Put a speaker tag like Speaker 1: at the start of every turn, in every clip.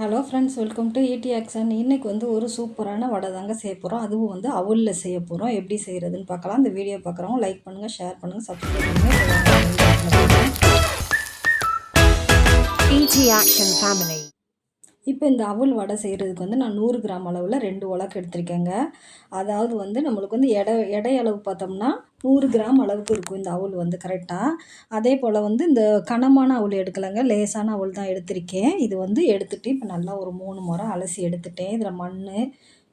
Speaker 1: Hello friends welcome to ED action இன்றைக்கி வந்து ஒரு சூப்பரான வடை தாங்க செய்ய போகிறோம் அதுவும் வந்து அவலில் செய்ய போகிறோம் எப்படி செய்கிறதுன்னு பார்க்கலாம். இந்த வீடியோ பார்க்குறவங்க லைக் பண்ணுங்கள் ஷேர் பண்ணுங்கள் சப்ஸ்கிரைப் பண்ணுங்கள்
Speaker 2: ஈடி ஆக்ஷன் ஃபேமிலி
Speaker 1: இப்போ இந்த அவல் வடை செய்கிறதுக்கு வந்து நான் நூறு கிராம் அளவில் ரெண்டு உலக்கு எடுத்திருக்கேங்க. அதாவது வந்து நம்மளுக்கு வந்து எடை எடை அளவு பார்த்தோம்னா நூறு கிராம் அளவுக்கு இருக்கும் இந்த அவல் வந்து கரெக்டாக அதே போல் வந்து இந்த கனமான அவல் எடுக்கலைங்க. லேசான அவல் தான் எடுத்திருக்கேன். இது வந்து எடுத்துகிட்டு இப்போ நல்லா ஒரு மூணு முறை அலசி எடுத்துட்டேன். இதில் மண்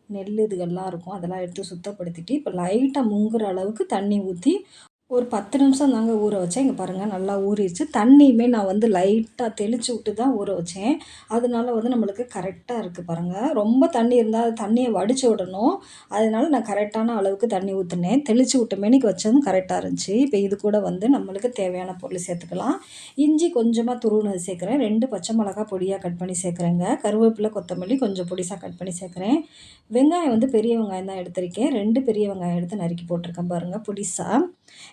Speaker 1: நெல் இதுகள்லாம் இருக்கும். அதெல்லாம் எடுத்து சுத்தப்படுத்திட்டு இப்போ லைட்டாக முங்குற அளவுக்கு தண்ணி ஊற்றி ஒரு பத்து நிமிஷம் தாங்க ஊற வச்சேன். இங்கே பாருங்கள் நல்லா ஊறிடுச்சு. தண்ணியுமே நான் வந்து லைட்டாக தெளித்து விட்டு தான் ஊற வச்சேன். அதனால வந்து நம்மளுக்கு கரெக்டாக இருக்குது பாருங்கள் ரொம்ப தண்ணி இருந்தால் அது தண்ணியை வடித்து விடணும். அதனால நான் கரெக்டான அளவுக்கு தண்ணி ஊற்றினேன் தெளித்து விட்ட மேனிக்கு வச்சதும் கரெக்டாக இருந்துச்சு. இப்போ இது கூட வந்து நம்மளுக்கு தேவையான பொருள் சேர்த்துக்கலாம். இஞ்சி கொஞ்சமாக துருவுனது சேர்க்குறேன். ரெண்டு பச்சை மிளகா பொடியாக கட் பண்ணி சேர்க்குறேங்க. கருவேப்பிலை கொத்தமல்லி கொஞ்சம் பொடிசாக கட் பண்ணி சேர்க்குறேன். வெங்காயம் வந்து பெரிய வெங்காயம் தான் எடுத்திருக்கேன். ரெண்டு பெரிய வெங்காயம் எடுத்து நறுக்கி போட்டிருக்கேன் பாருங்கள் பொடிசாக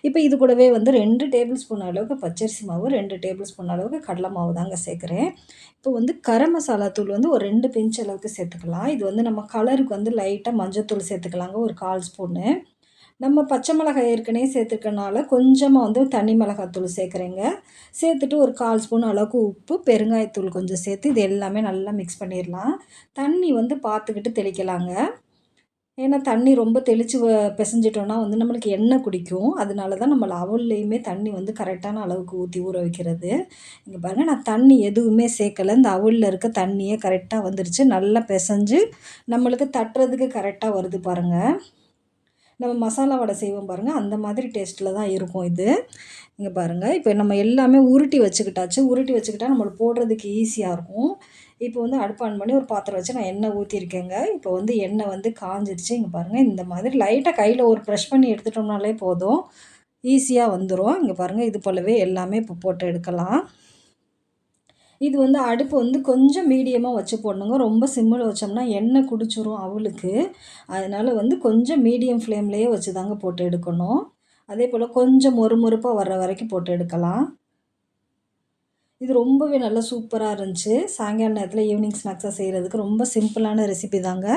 Speaker 1: இப்போ இது கூடவே வந்து ரெண்டு டேபிள் ஸ்பூன் அளவுக்கு பச்சரிசி மாவு ரெண்டு டேபிள் ஸ்பூன் அளவுக்கு கடலை மாவு தாங்க சேர்க்குறேன். இப்போ வந்து கரம் மசாலா தூள் வந்து ஒரு ரெண்டு பிஞ்ச் அளவுக்கு சேர்த்துக்கலாம். இது வந்து நம்ம கலருக்கு வந்து லைட்டாக மஞ்சத்தூள் சேர்த்துக்கலாங்க ஒரு கால் ஸ்பூனு. நம்ம பச்சை மிளகாய் ஏற்கனவே சேர்த்துக்கனால கொஞ்சமாக வந்து தனி மிளகாத்தூள் சேர்க்குறேங்க. சேர்த்துட்டு ஒரு கால் ஸ்பூன் அளவுக்கு உப்பு பெருங்காயத்தூள் கொஞ்சம் சேர்த்து இது எல்லாமே நல்லா மிக்ஸ் பண்ணிடலாம். தண்ணி வந்து பார்த்துக்கிட்டு தெளிக்கலாங்க. ஏன்னா தண்ணி ரொம்ப தெளித்து பிசைஞ்சிட்டோன்னா வந்து நம்மளுக்கு எண்ணெய் குடிக்கும். அதனால தான் நம்ம அவல்லையுமே தண்ணி வந்து கரெக்டான அளவுக்கு ஊற்றி ஊற வைக்கிறது. இங்கே பாருங்கள் நான் தண்ணி எதுவுமே சேர்க்கலை. இந்த அவலில் இருக்க தண்ணியே கரெக்டாக வந்துருச்சு. நல்லா பிசைஞ்சு நம்மளுக்கு தட்டுறதுக்கு கரெக்டாக வருது பாருங்கள் நம்ம மசாலா வடை செய்வோம் பாருங்கள் அந்த மாதிரி டேஸ்ட்டில் தான் இருக்கும் இது. இங்கே பாருங்கள் இப்போ நம்ம எல்லாமே உருட்டி வச்சுக்கிட்டாச்சு. உருட்டி வச்சுக்கிட்டா நம்மளுக்கு போடுறதுக்கு ஈஸியாக இருக்கும். இப்போ வந்து அடுப்பு ஆன் பண்ணி ஒரு பாத்திரம் வச்சு நான் எண்ணெய் ஊற்றிருக்கேங்க இப்போ வந்து எண்ணெய் வந்து காஞ்சிருச்சு இங்கே பாருங்கள் இந்த மாதிரி லைட்டாக கையில் ஒரு ப்ரெஷ் பண்ணி எடுத்துட்டோம்னாலே போதும். ஈஸியாக வந்துடும் இங்கே பாருங்கள் இது போலவே எல்லாமே இப்போ போட்டு எடுக்கலாம். இது வந்து அடுப்பு வந்து கொஞ்சம் மீடியமாக வச்சு போடணுங்க. ரொம்ப சிம்மில் வச்சோம்னா எண்ணெய் குடிச்சிரும் அவளுக்கு. அதனால் வந்து கொஞ்சம் மீடியம் ஃப்ளேம்லேயே வச்சு தாங்க போட்டு எடுக்கணும். அதே போல் கொஞ்சம் மொறுமொறுப்பாக வர்ற வரைக்கும் போட்டு எடுக்கலாம். இது ரொம்பவே நல்லா சூப்பராக இருந்துச்சு. சாயங்கால நேரத்தில் ஈவினிங் ஸ்நாக்ஸாக செய்கிறதுக்கு ரொம்ப சிம்பிளான ரெசிபி தாங்க.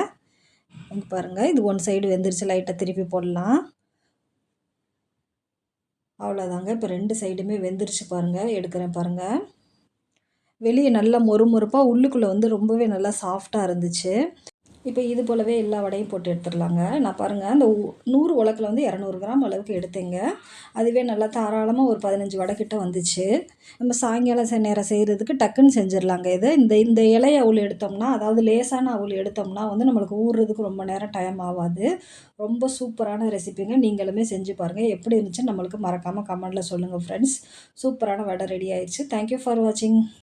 Speaker 1: பாருங்கள் இது ஒன் சைடு வெந்துருச்சு லைட்டாக திருப்பி போடலாம். அவ்வளோதாங்க இப்போ ரெண்டு சைடுமே வெந்துருச்சு பாருங்கள் எடுக்கிறேன் பாருங்கள் வெளியே நல்லா மொறுமொறுப்பாக உள்ளுக்குள்ளே வந்து ரொம்பவே நல்லா சாஃப்டாக இருந்துச்சு. இப்போ இது போலவே எல்லா வடையும் போட்டு எடுத்துடலாங்க. நான் பாருங்கள் அந்த நூறு உலக்கில் வந்து இரநூறு கிராம் அளவுக்கு எடுத்தேங்க. அதுவே நல்லா தாராளமாக ஒரு பதினஞ்சு வடை கிட்ட வந்துச்சு. நம்ம சாயங்காலம் நேரம் செய்கிறதுக்கு டக்குன்னு செஞ்சிடலாங்க இது. இந்த இந்த இலைய அவுள் எடுத்தோம்னா அதாவது லேசான அவுள் எடுத்தோம்னா வந்து நம்மளுக்கு ஊறுறதுக்கு ரொம்ப நேரம் டைம் ஆகாது ரொம்ப சூப்பரான ரெசிபிங்க. நீங்களுமே செஞ்சு பாருங்கள் எப்படி இருந்துச்சுன்னு நம்மளுக்கு மறக்காமல் கமெண்டில் சொல்லுங்கள் ஃப்ரெண்ட்ஸ் சூப்பரான வடை ரெடி ஆயிடுச்சு தேங்க்யூ ஃபார் வாட்சிங்